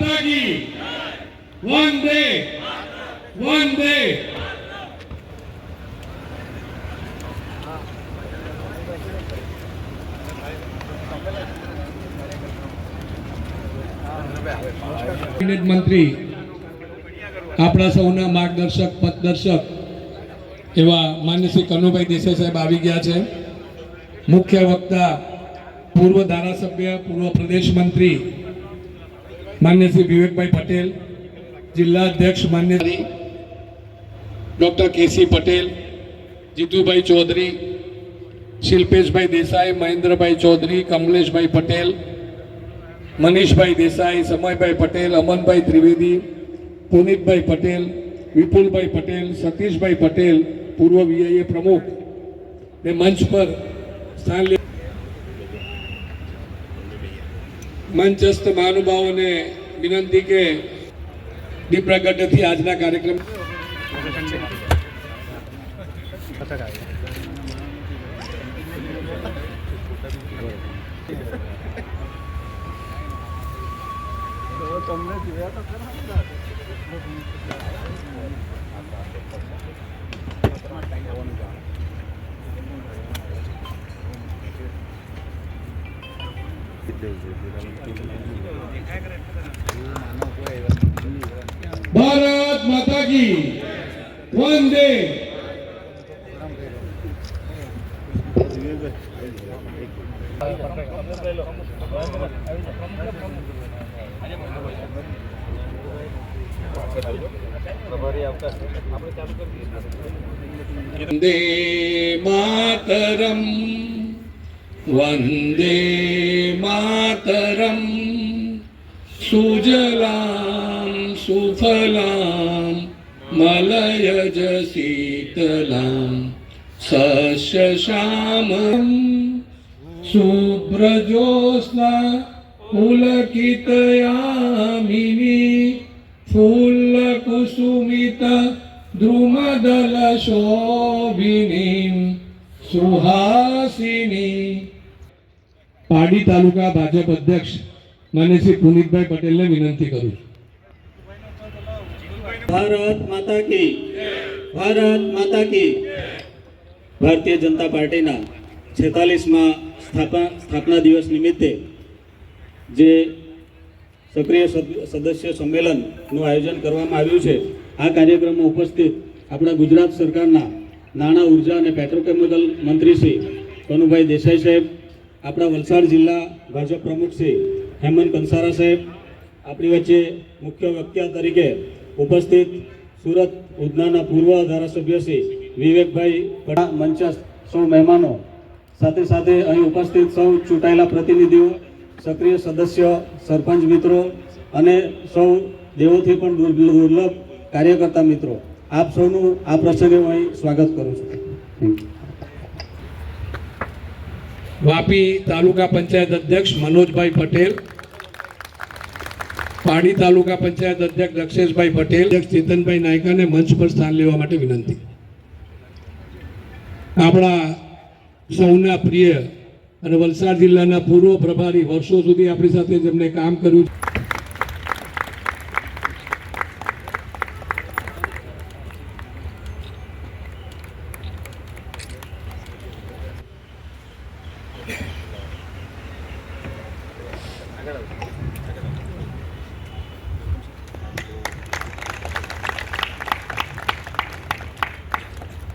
માતા વંદે. વંદે. કેબિનેટ મંત્રી, આપણા સૌના માર્ગદર્શક, પથદર્શક એવા માન્ય શ્રી કનુભાઈ દેસાઈ સાહેબ આવી ગયા છે. મુખ્ય વક્તા, પૂર્વ ધારાસભ્ય, પૂર્વ પ્રદેશ મંત્રી માન્ય શ્રી વિવેકભાઈ પટેલ, જિલ્લા અધ્યક્ષ માન્ય ડોક્ટર કેસી પટેલ, જીતુભાઈ ચૌધરી, શિલ્પેશભાઈ દેસાઈ, મહેન્દ્રભાઈ ચૌધરી, કમલેશભાઈ પટેલ, મનીષભાઈ દેસાઈ, સમયભાઈ પટેલ, અમનભાઈ ત્રિવેદી, પુનિતભાઈ પટેલ, વિપુલભાઈ પટેલ, સતીશભાઈ પટેલ, પૂર્વ વીઆઈએ પ્રમુખ. ને મંચ પર સ્થાન મંચસ્થ મહાનુભાવોને વિનંતી કે દીપ પ્રગટથી આજના કાર્યક્રમ ભારત માતા કી વંદે વંદે માતરમ વંદે માતરમ સુજલામ સુફલામ મલયજ શીતલામ સસ્ય શ્યામમ શુભ્રજોત્સ્ના પુલકિતયામિની ફૂલકુસુમિત દ્રુમદલ પાડી તાલુકા ભાજપ અધ્યક્ષ શ્રી પુનિતભાઈ પટેલને વિનંતી કરું ભારત માતા કી ભારત માતા કી ભારતીય જનતા પાર્ટીના છેતાલીસમાં સ્થાપના સ્થાપના દિવસ નિમિત્તે જે સક્રિય સદ- સદસ્ય સંમેલનનું આયોજન કરવામાં આવ્યું છે, આ કાર્યક્રમમાં ઉપસ્થિત આપણા ગુજરાત સરકારના નાણાં, ઊર્જા અને પેટ્રોકેમિકલ મંત્રી શ્રી કનુભાઈ દેસાઈ સાહેબ આપણા વલસાડ જિલ્લા ભાજપ પ્રમુખ શ્રી હેમંત કંસારા સાહેબ, આપણી વચ્ચે મુખ્ય વક્તા તરીકે ઉપસ્થિત સુરત ઉધનાના પૂર્વ ધારાસભ્ય શ્રી વિવેકભાઈ મંચસ્થ સૌ મહેમાનો, સાથે સાથે અહીં ઉપસ્થિત સૌ ચૂંટાયેલા પ્રતિનિધિઓ, સક્રિય સદસ્ય, સરપંચ મિત્રો અને સૌ દેવોથી પણ દુર્લભ કાર્યકર્તા મિત્રો આપ સૌનું આ પ્રસંગે હું અહીં સ્વાગત કરું છું થેન્ક you. વાપી તાલુકા પંચાયત અધ્યક્ષ મનોજભાઈ પટેલ પાડી તાલુકા પંચાયત અધ્યક્ષ દક્ષેશભાઈ પટેલ, અધ્યક્ષ ચેતનભાઈ નાયકાને મંચ પર સ્થાન લેવા માટે વિનંતી. આપણા સૌના પ્રિય અને વલસાડ જિલ્લાના પૂર્વ પ્રભારી વર્ષો સુધી આપણી સાથે જેમણે કામ કર્યું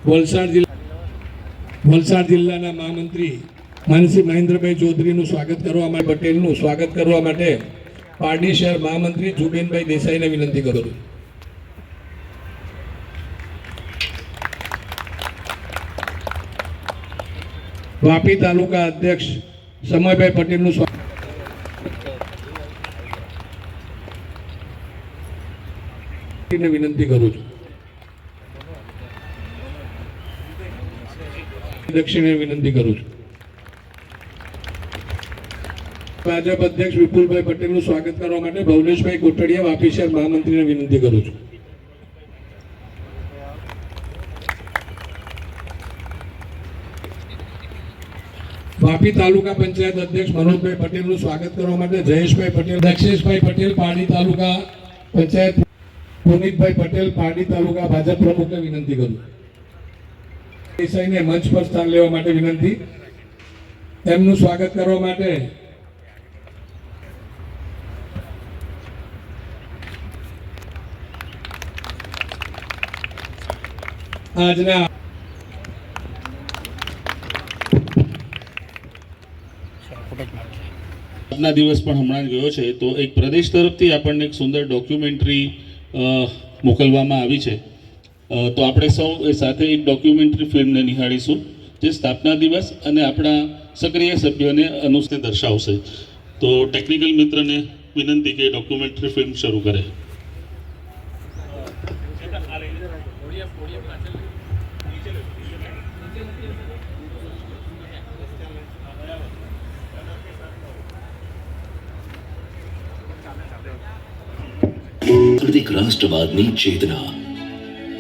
વલસાડ જિલ્લા વલસાડ જિલ્લાના મહામંત્રી માનસી મહેન્દ્રભાઈ ચૌધરીનું સ્વાગત કરવા માટે પટેલનું સ્વાગત કરવા માટે પારડી શહેર મહામંત્રી જુબેનભાઈ દેસાઈને વિનંતી કરું છું. વાપી તાલુકા અધ્યક્ષ સમયભાઈ પટેલનું સ્વાગત વિનંતી કરું છું. દક્ષિણે વિનંતી કરું છું. ભાજપ અધ્યક્ષ વિપુલભાઈ પટેલનું સ્વાગત કરવા માટે ભવનેશભાઈ કોટડિયા વાપી શહેર મહામંત્રીને વિનંતી કરું છું. વાપી તાલુકા પંચાયત અધ્યક્ષ મનોજભાઈ પટેલનું સ્વાગત કરવા માટે જયેશભાઈ પટેલ, દક્ષેશભાઈ પટેલ પાડી તાલુકા પંચાયત, પુનિતભાઈ પટેલ પાડી તાલુકા ભાજપ પ્રમુખને વિનંતી કરું દેસાઈને મંચ પર સ્થાન લેવા માટે વિનંતી. તેમનું સ્વાગત કરવા માટે આજના આજના દિવસ પણ હમણાં ગયો છે. તો એક પ્રદેશ તરફથી આપણને એક સુંદર ડોક્યુમેન્ટરી મોકલવામાં આવી છે. તો આપણે સૌ એ સાથે એક ડોક્યુમેન્ટરી ફિલ્મને નિહાળીશું, જે સ્થાપના દિવસ અને આપણા સક્રિય સભ્યોને અનુસરે દર્શાવશે. તો ટેકનિકલ મિત્રને વિનંતી કે ડોક્યુમેન્ટરી ફિલ્મ શરૂ કરે. રાષ્ટ્રવાદની ચેતના.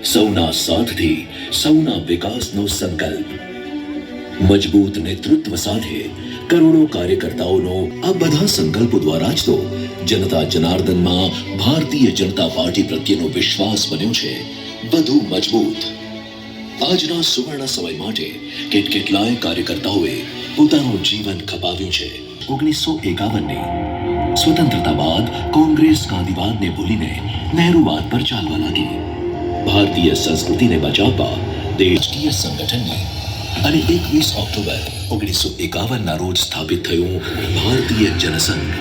સૌના સાથથી, સૌના વિકાસનો સંકલ્પ. મજબૂત નેતૃત્વ સાથે કરોડો કાર્યકર્તાઓનો આ બધા સંકલ્પો દ્વારા જ તો જનતા જનાર્દનમાં ભારતીય જનતા પાર્ટી પ્રત્યેનો વિશ્વાસ બન્યો છે. વધુ મજબૂત. આજના સુવર્ણ સમય માટે કેટ કેટલાય કાર્યકર્તાઓએ પોતાનું જીવન ખપાવ્યું છે. ઓગણીસો એકાવનની સ્વતંત્રતા બાદ કોંગ્રેસ ગાંધીવાદને ભૂલીને નહેરુવાદ પર ચાલવા લાગી. ભારતીય સંસ્કૃતિને બચાવવા દેશકીય સંગઠનની અને એકવીસ ઓક્ટોબર ઓગણીસો એકાવનના રોજ સ્થાપિત થયું ભારતીય જનસંઘ.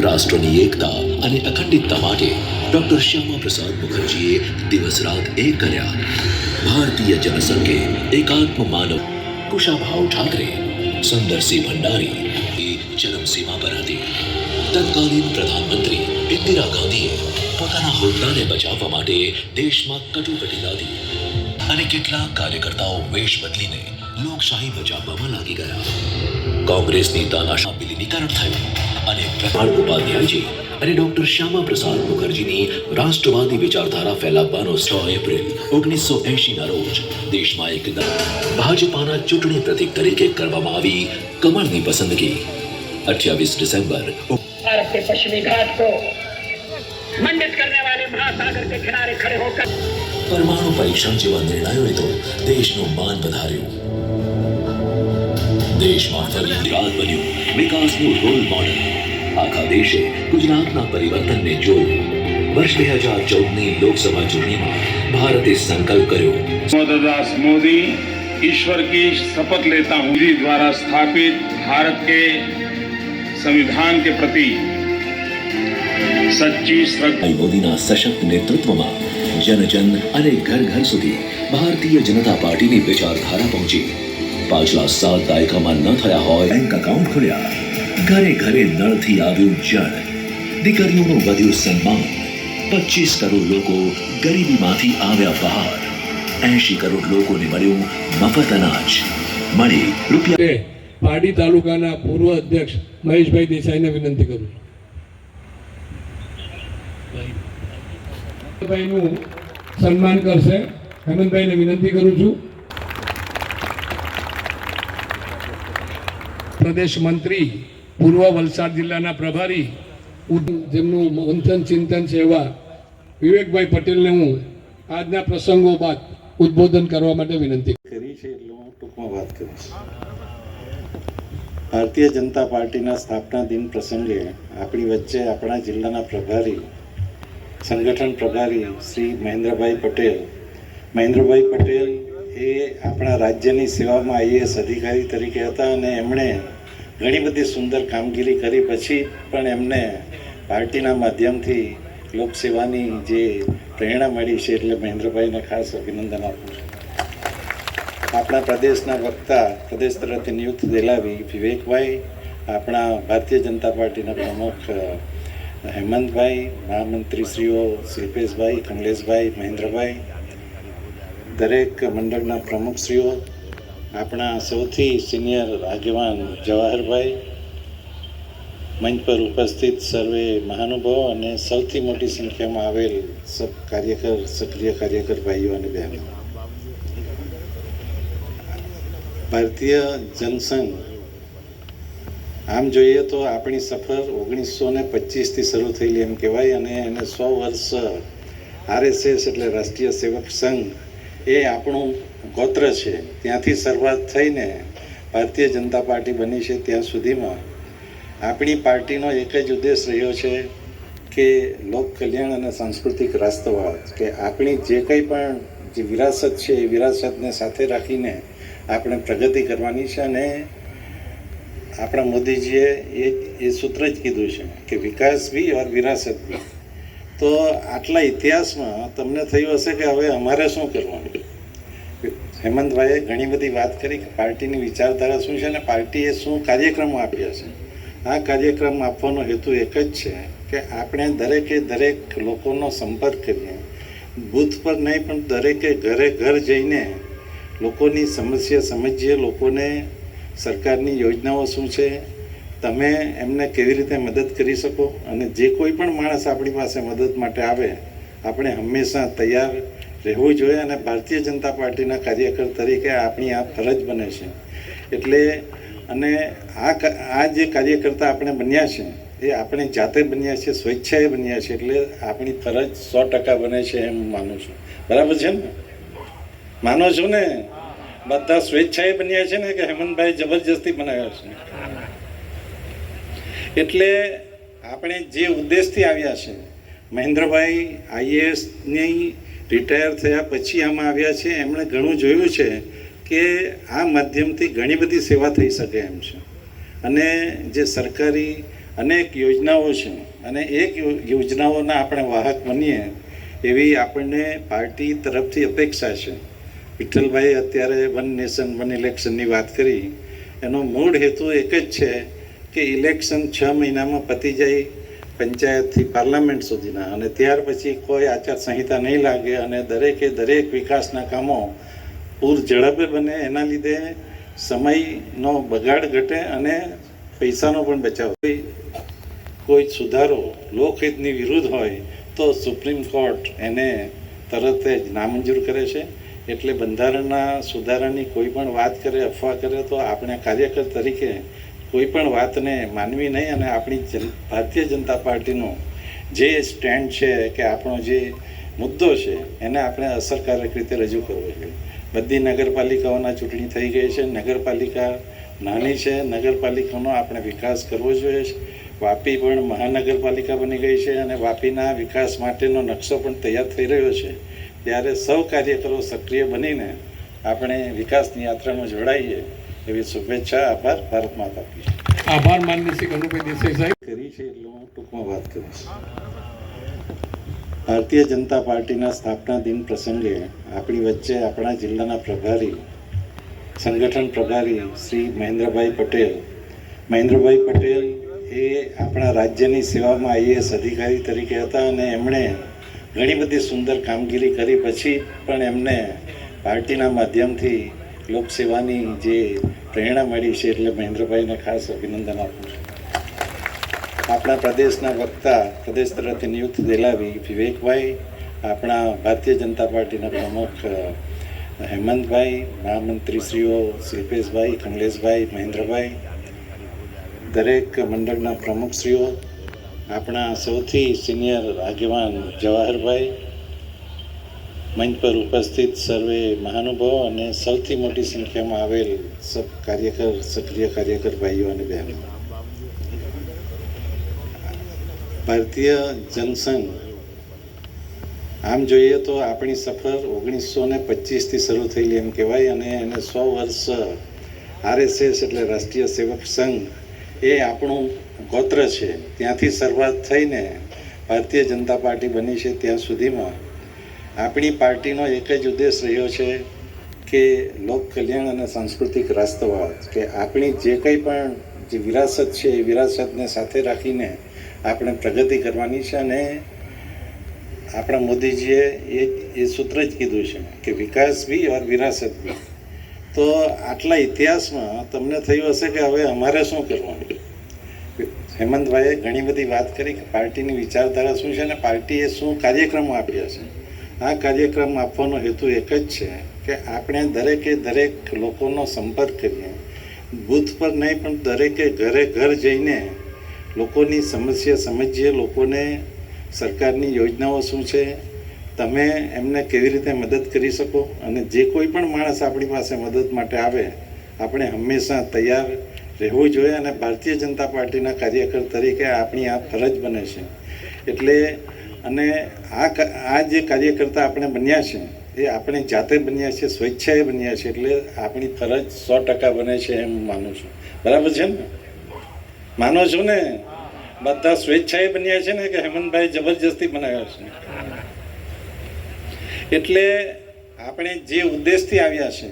રાષ્ટ્રની એકતા અને અખંડિતતા માટે ડોક્ટર શ્યામા પ્રસાદ મુખર્જીએ દિવસ રાત એક કર્યા. ભારતીય જનસંઘે એકાત્મ માનવ કુશાભાવ ઠાકરે, સુંદરસિંહ ભંડારી એ ચરમસીમા પર હતી. તત્કાલીન પ્રધાનમંત્રી ઇન્દિરા ગાંધીએ પોતાના હોદ્દાને બચાવવા માટે દેશમાં કટોકટી લાદી અને કેટલાક કાર્યકર્તાઓ વેશ બદલીને લોકશાહી બચાવવામાં લાગી ગયા. કોંગ્રેસની તાનાશાહ નિકારણ થયું અને પ્રકાશ ઉપાધ્યાયજી અને ડોક્ટર શ્યામા પ્રસાદ મુખર્જીની રાષ્ટ્રવાદી વિચારધારા ફેલાવવાનો છ એપ્રિલ ઓગણીસો એંશીના રોજ દેશમાં એકદમ ભાજપાના ચૂંટણી પ્રતિક તરીકે કરવામાં આવી કમળની પસંદગી. અઠ્યાવીસ ડિસેમ્બર ભારત પશ્ચિમી ઘાટ मंडित करने वाले महासागर के किनारे खड़े होकर પરમાણુ પરીક્ષણ જેવા નિર્ણયોએ તો દેશનું માન વધાર્યું દેશમાં ફરી રાત બન્યું વિકાસનું રોલ મોડલ આખા દેશે ગુજરાતના પરિવર્તનને જોયું વર્ષ બે હજાર ચૌદની લોકસભા ચૂંટણીમાં ભારતે સંકલ્પ કર્યો दास मोदी ईश्वर की शपथ लेता हूँ विधि द्वारा स्थापित भारत के संविधान के प्रति સચ્ચી શ્રદ્ધા મોદીના સશક્ત નેતૃત્વમાં જનજન અને ઘર ઘર સુધી ભારતીય જનતા પાર્ટીની વિચારધારા પહોંચી. પાછલા સાત દાયકામાં ન થયા હોય બેંક એકાઉન્ટ ખોલ્યા. ઘરે ઘરે નળથી આવ્યું જળ દીકરીઓનું વધ્યું સન્માન. પચીસ કરોડ લોકો ગરીબીમાંથી આવ્યા બહાર. એસી કરોડ લોકોને મળ્યું મફત અનાજ. મળી રૂપિયા પારડી તાલુકાના પૂર્વ અધ્યક્ષ મહેશભાઈ દેસાઈને વિનંતી કરું છું. ભાઈનું સન્માન કરશે. હેમંતભાઈને વિનંતી કરું છું. પ્રદેશ મંત્રી, પૂર્વ વલસાડ જિલ્લાના પ્રભારી જેમનું મંથન ચિંતન છે એવા વિવેકભાઈ પટેલને હું આજના પ્રસંગો બાદ ઉદ્બોધન કરવા માટે વિનંતી કરી છે એટલે હું ટૂંકમાં વાત કરીશ ભારતીય જનતા પાર્ટીના સ્થાપના દિન પ્રસંગે આપણી વચ્ચે આપણા જિલ્લાના પ્રભારી સંગઠન પ્રભારી શ્રી મહેન્દ્રભાઈ પટેલ. મહેન્દ્રભાઈ પટેલ એ આપણા રાજ્યની સેવામાં આઈએએસ અધિકારી તરીકે હતા અને એમણે ઘણી બધી સુંદર કામગીરી કરી. પછી પણ એમને પાર્ટીના માધ્યમથી લોકસેવાની જે પ્રેરણા મળી છે એટલે મહેન્દ્રભાઈને ખાસ અભિનંદન આપું છું. આપણા પ્રદેશના વક્તા, પ્રદેશ તરફથી નિયુક્ત દેલાવી વિવેકભાઈ, આપણા ભારતીય જનતા પાર્ટીના પ્રમુખ હેમંતભાઈ, મહામંત્રીશ્રીઓ, શિલ્પેશભાઈ, કમલેશભાઈ, મહેન્દ્રભાઈ, દરેક મંડળના પ્રમુખશ્રીઓ, આપણા સૌથી સિનિયર આગેવાન જવાહરભાઈ, મંચ પર ઉપસ્થિત સર્વે મહાનુભાવો અને સૌથી મોટી સંખ્યામાં આવેલ સબ કાર્યકર, સક્રિય કાર્યકર ભાઈઓ અને બહેનો. ભારતીય જનસંઘ આમ જોઈએ તો આપણી સફર ઓગણીસો ને પચીસથી શરૂ થયેલી એમ કહેવાય અને એને સો વર્ષ આરએસએસ એટલે રાષ્ટ્રીય સેવક સંઘ એ આપણું ગોત્ર છે. ત્યાંથી શરૂઆત થઈને ભારતીય જનતા પાર્ટી બની છે ત્યાં સુધીમાં. આપણી પાર્ટીનો એક જ ઉદ્દેશ રહ્યો છે કે લોક કલ્યાણ અને સાંસ્કૃતિક રાષ્ટ્રવાદ, કે આપણી જે કંઈ પણ જે વિરાસત છે એ વિરાસતને સાથે રાખીને આપણે પ્રગતિ કરવાની છે અને આપણા મોદીજીએ એ એ સૂત્ર જ કીધું છે કે વિકાસ બી ઓર વિરાસત બી તો આટલા ઇતિહાસમાં તમને થયું હશે કે હવે અમારે શું કરવાનું? હેમંતભાઈએ ઘણી બધી વાત કરી કે પાર્ટીની વિચારધારા શું છે અને પાર્ટીએ શું કાર્યક્રમો આપ્યા છે. આ કાર્યક્રમ આપવાનો હેતુ એક જ છે કે આપણે દરેકે દરેક લોકોનો સંપર્ક કરીએ. બૂથ પર નહીં પણ દરેકે ઘરે ઘર જઈને લોકોની સમસ્યા સમજીએ, લોકોને સરકારની યોજનાઓ શું છે? તમે એમને કેવી રીતે મદદ કરી શકો? અને જે કોઈ પણ માણસ આપણી પાસે મદદ માટે આવે, આપણે હંમેશા તૈયાર રહેવું જોઈએ અને ભારતીય જનતા પાર્ટીના કાર્યકર તરીકે આપણી આ ફરજ બને છે. એટલે અને આ આ જે કાર્યકર્તા આપણે બન્યા છે, એ આપણે જાતે બન્યા છે, સ્વેચ્છાએ બન્યા છે, એટલે આપણી ફરજ સો ટકા બને છે એમ માનું છું. બરાબર છે ને? માનો છો ને? બધા સ્વેચ્છાએ બન્યા છે ને કે હેમંતભાઈ જબરજસ્તી બનાવ્યા છે. એટલે આપણે જે ઉદ્દેશથી આવ્યા છે, મહેન્દ્રભાઈ આઈએએસની રિટાયર થયા પછી આમાં આવ્યા છે, એમણે ઘણું જોયું છે કે આ માધ્યમથી ઘણી બધી સેવા થઈ શકે એમ છે. અને જે સરકારી અનેક યોજનાઓ છે, અને એક યોજનાઓના આપણે વાહક બનીએ એવી આપણને પાર્ટી તરફથી અપેક્ષા છે. વિઠ્ઠલભાઈ અત્યારે વન નેશન, વન ઇલેક્શનની વાત કરી. એનો મૂળ હેતુ એક જ છે કે ઇલેક્શન છ મહિનામાં પતી જાય પંચાયતથી પાર્લામેન્ટ સુધીના. અને ત્યાર પછી કોઈ આચારસંહિતા નહીં લાગે અને દરેકે દરેક વિકાસના કામો પૂર ઝડપે બને. એના લીધે સમયનો બગાડ ઘટે અને પૈસાનો પણ બચાવ. કોઈ સુધારો લોકહિતની વિરુદ્ધ હોય તો સુપ્રીમ કોર્ટ એને તરત જ નામંજૂર કરે છે. એટલે બંધારણના સુધારાની કોઈ પણ વાત કરે, અફવા કરે, તો આપણે કાર્યકર તરીકે કોઈ પણ વાતને માનવી નહીં અને આપણી જન, ભારતીય જનતા પાર્ટીનો જે સ્ટેન્ડ છે કે આપણો જે મુદ્દો છે, એને આપણે અસરકારક રીતે રજૂ કરવો જોઈએ. બધી નગરપાલિકાઓના ચૂંટણી થઈ ગઈ છે, નગરપાલિકા નાની છે, નગરપાલિકાનો આપણે વિકાસ કરવો જોઈએ. વાપી પણ મહાનગરપાલિકા બની ગઈ છે અને વાપીના વિકાસ માટેનો નકશો પણ તૈયાર થઈ રહ્યો છે. ત્યારે સૌ કાર્યકરો સક્રિય બનીને આપણે વિકાસની યાત્રામાં જોડાઈએ એવી શુભેચ્છા આભાર ભારત માતા આભાર માનનીય શ્રી કનુભાઈ દેસાઈ સાહેબ. કરી છે એટલે હું ટૂંકમાં વાત કરીશ ભારતીય જનતા પાર્ટીના સ્થાપના દિન પ્રસંગે આપણી વચ્ચે આપણા જિલ્લાના પ્રભારી સંગઠન પ્રભારી શ્રી મહેન્દ્રભાઈ પટેલ. મહેન્દ્રભાઈ પટેલ એ આપણા રાજ્યની સેવામાં આઈએએસ અધિકારી તરીકે હતા અને એમણે ઘણી બધી સુંદર કામગીરી કરી પછી પણ એમને પાર્ટીના માધ્યમથી લોકસેવાની જે પ્રેરણા મળી છે એટલે મહેન્દ્રભાઈને ખાસ અભિનંદન આપું છું. આપણા પ્રદેશના વક્તા, પ્રદેશ તરફથી નિયુક્ત દેલાવી વિવેકભાઈ, આપણા ભારતીય જનતા પાર્ટીના પ્રમુખ હેમંતભાઈ, મહામંત્રીશ્રીઓ શિલ્પેશભાઈ કમલેશભાઈ, મહેન્દ્રભાઈ, દરેક મંડળના પ્રમુખશ્રીઓ આપણા સૌથી સિનિયર આગેવાન જવાહરભાઈ મંચ પર ઉપસ્થિત સર્વે મહાનુભાવો અને સૌથી મોટી સંખ્યામાં આવેલ સબ કાર્યકર, સક્રિય કાર્યકર ભાઈઓ અને બહેનો. ભારતીય જનસંઘ, આમ જોઈએ તો આપણી સફર ઓગણીસો ને પચીસથી શરૂ થયેલી એમ કહેવાય અને એને સો વર્ષ આરએસએસ એટલે રાષ્ટ્રીય સેવક સંઘ એ આપણું ગોત્ર છે. ત્યાંથી શરૂઆત થઈને ભારતીય જનતા પાર્ટી બની છે ત્યાં સુધીમાં. આપણી પાર્ટીનો એક જ ઉદ્દેશ રહ્યો છે કે લોક કલ્યાણ અને સાંસ્કૃતિક રાષ્ટ્રવાદ, કે આપણી જે કંઈ પણ જે વિરાસત છે એ વિરાસતને સાથે રાખીને આપણે પ્રગતિ કરવાની છે અને આપણા મોદીજીએ એ એ સૂત્ર જ કીધું છે કે વિકાસ બી ઓર વિરાસત બી તો આટલા ઇતિહાસમાં તમને થયું હશે કે હવે અમારે શું કરવાનું? હેમંતભાઈએ ઘણી બધી વાત કરી કે પાર્ટીની વિચારધારા શું છે અને પાર્ટીએ શું કાર્યક્રમો આપ્યા છે. આ કાર્યક્રમ આપવાનો હેતુ એક જ છે કે આપણે દરેકે દરેક લોકોનો સંપર્ક કરીએ. બૂથ પર નહીં, પણ દરેકે ઘરે ઘર જઈને લોકોની સમસ્યા સમજીએ, લોકોને સરકારની યોજનાઓ શું છે, તમે એમને કેવી રીતે મદદ કરી શકો અને જે કોઈ પણ માણસ આપણી પાસે મદદ માટે આવે, આપણે હંમેશા તૈયાર રહેવું જોઈએ અને ભારતીય જનતા પાર્ટીના કાર્યકર તરીકે આપણી આ ફરજ બને છે. એટલે અને આ આ જે કાર્યકર્તા આપણે બન્યા છે, એ આપણે જાતે બન્યા છે, સ્વેચ્છાએ બન્યા છે, એટલે આપણી ફરજ સો ટકા બને છે એમ માનું છું. બરાબર છે ને? માનો છો ને? બધા સ્વેચ્છાએ બન્યા છે ને કે હેમંતભાઈ જબરજસ્તી બનાવ્યા છે? એટલે આપણે જે ઉદ્દેશથી આવ્યા છે,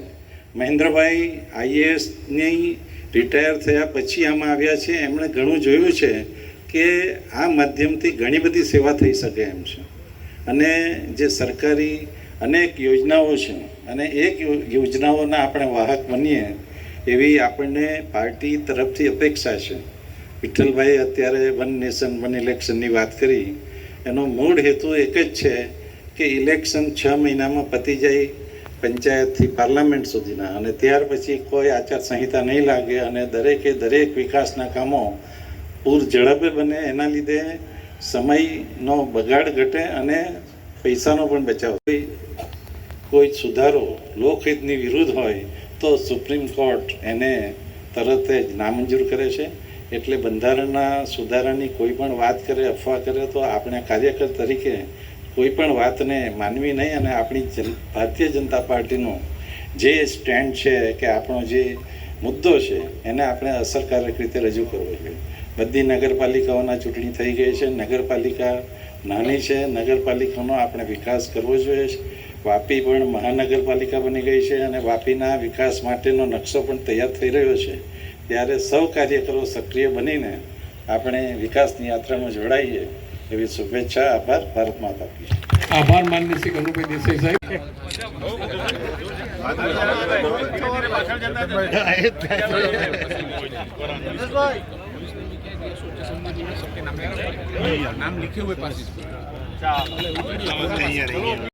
મહેન્દ્રભાઈ આઈએએસની રિટાયર થયા પછી આમાં આવ્યા છે. એમણે ઘણું જોયું છે કે આ માધ્યમથી ઘણી બધી સેવા થઈ શકે એમ છે. અને જે સરકારી અનેક યોજનાઓ છે અને એક યોજનાઓના આપણે વાહક બનીએ એવી આપણને પાર્ટી તરફથી અપેક્ષા છે. વિઠ્ઠલભાઈ અત્યારે વન નેશન, વન ઇલેક્શનની વાત કરી. એનો મૂળ હેતુ એક જ છે કે ઇલેક્શન છ મહિનામાં પતી જાય પંચાયતથી પાર્લામેન્ટ સુધીના. અને ત્યાર પછી કોઈ આચારસંહિતા નહીં લાગે અને દરેકે દરેક વિકાસના કામો પૂર ઝડપે બને, એના લીધે સમયનો બગાડ ઘટે અને પૈસાનો પણ બચાવ. કોઈ સુધારો લોકહિતની વિરુદ્ધ હોય તો સુપ્રીમ કોર્ટ એને તરત જ નામંજૂર કરે છે. એટલે બંધારણના સુધારાની કોઈ પણ વાત કરે, અફવા કરે તો આપણે કાર્યકર તરીકે કોઈ પણ વાતને માનવી નહીં અને આપણી જન, ભારતીય જનતા પાર્ટીનો જે સ્ટેન્ડ છે કે આપણો જે મુદ્દો છે, એને આપણે અસરકારક રીતે રજૂ કરવો જોઈએ. બધી નગરપાલિકાઓના ચૂંટણી થઈ ગઈ છે, નગરપાલિકા નાની છે, નગરપાલિકાનો આપણે વિકાસ કરવો જોઈએ. વાપી પણ મહાનગરપાલિકા બની ગઈ છે અને વાપીના વિકાસ માટેનો નકશો પણ તૈયાર થઈ રહ્યો છે. ત્યારે સૌ કાર્યકરો સક્રિય બનીને આપણે વિકાસની યાત્રામાં જોડાઈએ. એવી શુભેચ્છા આભાર ભારત માતા કી આભાર માનનીય શ્રી કનુભાઈ દેસાઈ સાહેબ.